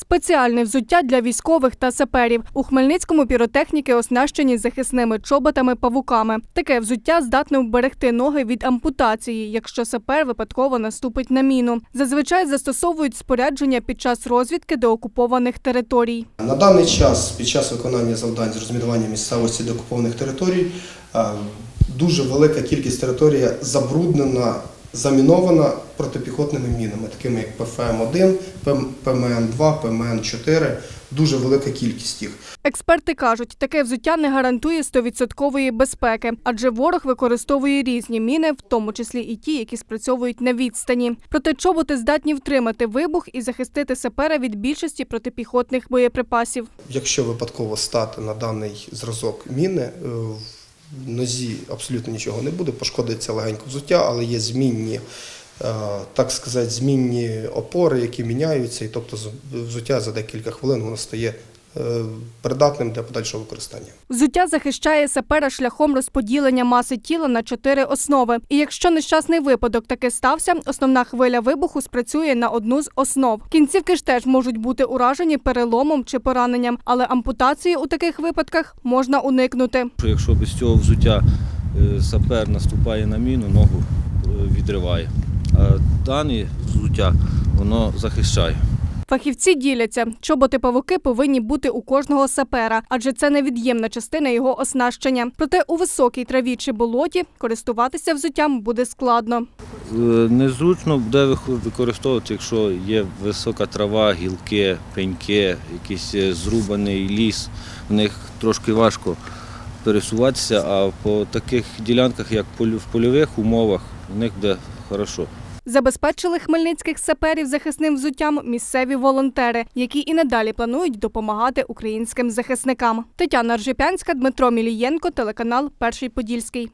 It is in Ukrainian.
Спеціальне взуття для військових та саперів. У Хмельницькому піротехніки оснащені захисними чоботами-павуками. Таке взуття здатне вберегти ноги від ампутації, якщо сапер випадково наступить на міну. Зазвичай застосовують спорядження під час розвідки до окупованих територій. На даний час, під час виконання завдань з розмінування місцевості деокупованих територій, е, дуже велика кількість території забруднена, замінована протипіхотними мінами, такими як ПФМ-1, ПМН-2, ПМН-4. Дуже велика кількість їх. Експерти кажуть, таке взуття не гарантує 100% безпеки, адже ворог використовує різні міни, в тому числі і ті, які спрацьовують на відстані. Проте чоботи здатні втримати вибух і захистити сапера від більшості протипіхотних боєприпасів. Якщо випадково стати на даний зразок міни, е, нозі абсолютно нічого не буде, пошкодиться легенько взуття, але є змінні, е, так сказати, змінні опори, які міняються, і тобто взуття за декілька хвилин воно стає придатним для подальшого використання. Взуття захищає сапера шляхом розподілення маси тіла на чотири основи. І якщо нещасний випадок таки стався, основна хвиля вибуху спрацює на одну з основ. Кінцівки ж теж можуть бути уражені переломом чи пораненням, але ампутації у таких випадках можна уникнути. Якщо без цього взуття е, сапер наступає на міну, ногу е, відриває. А дане взуття воно захищає. Фахівці діляться, чоботи павуки повинні бути у кожного сапера, адже це невід'ємна частина його оснащення. Проте у високій траві чи болоті користуватися взуттям буде складно. Е, Незручно буде використовувати, якщо є висока трава, гілки, пеньки, якийсь е, зрубаний ліс. В них трошки важко пересуватися, а по таких ділянках, як в польових умовах, в них буде хорошо. Забезпечили хмельницьких саперів захисним взуттям місцеві волонтери, які і надалі планують допомагати українським захисникам. Тетяна Ржепянська, Дмитро Мілієнко, телеканал Перший Подільський.